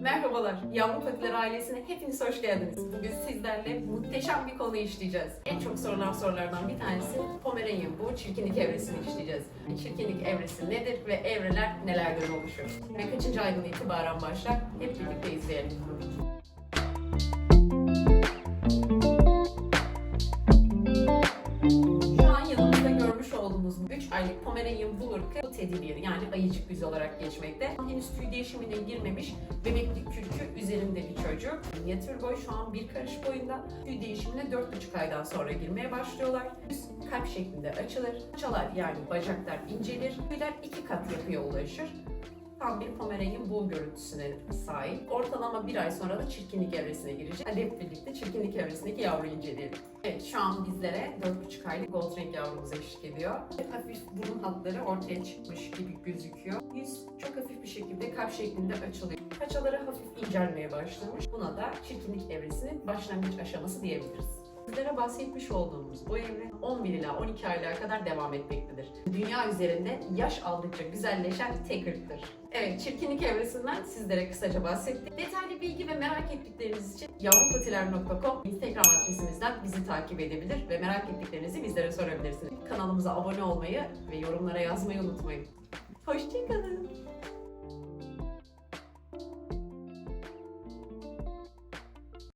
Merhabalar, Yavru Patiler ailesine hepiniz hoş geldiniz. Bugün sizlerle muhteşem bir konu işleyeceğiz. En çok sorulan sorulardan bir tanesi Pomeranian bu çirkinlik evresini işleyeceğiz. Çirkinlik evresi nedir ve evreler nelerden oluşur? Ve kaçıncı aydan itibaren başlar? Hep birlikte izleyelim. Aylık Pomeranian Bulldog'ı bu teddy bear yani ayıcık yüzü olarak geçmekte. Henüz tüy değişimine girmemiş bebeklik kürkü üzerinde bir çocuk. Minyatür boy şu an bir karış boyunda. Tüy değişimine 4,5 aydan sonra girmeye başlıyorlar. Yüz kalp şeklinde açılır. Paçalar yani bacaklar incelir. Tüyler iki kat yapıya ulaşır tam bir Pomeranian Bull görüntüsüne sahip. Ortalama bir ay sonra da çirkinlik evresine girecek. Hadi hep birlikte çirkinlik evresindeki yavru inceleyelim. Evet şu an bizlere 4,5 aylık gold renk yavrumuz eşlik ediyor. Hafif burun hatları ortaya çıkmış gibi gözüküyor. Yüz çok hafif bir şekilde kalp şeklinde açılıyor. Paçaları hafif incelmeye başlamış. Buna da çirkinlik evresinin başlangıç aşaması diyebiliriz. Sizlere bahsetmiş olduğumuz bu evre 11 ila 12 aylığa kadar devam etmektedir. Dünya üzerinde yaş aldıkça güzelleşen tek ırktır. Evet, çirkinlik evresinden sizlere kısaca bahsettik. Detaylı bilgi ve merak ettikleriniz için yavrupatiler.com Instagram adresimizden bizi takip edebilir ve merak ettiklerinizi bizlere sorabilirsiniz. Kanalımıza abone olmayı ve yorumlara yazmayı unutmayın. Hoşçakalın.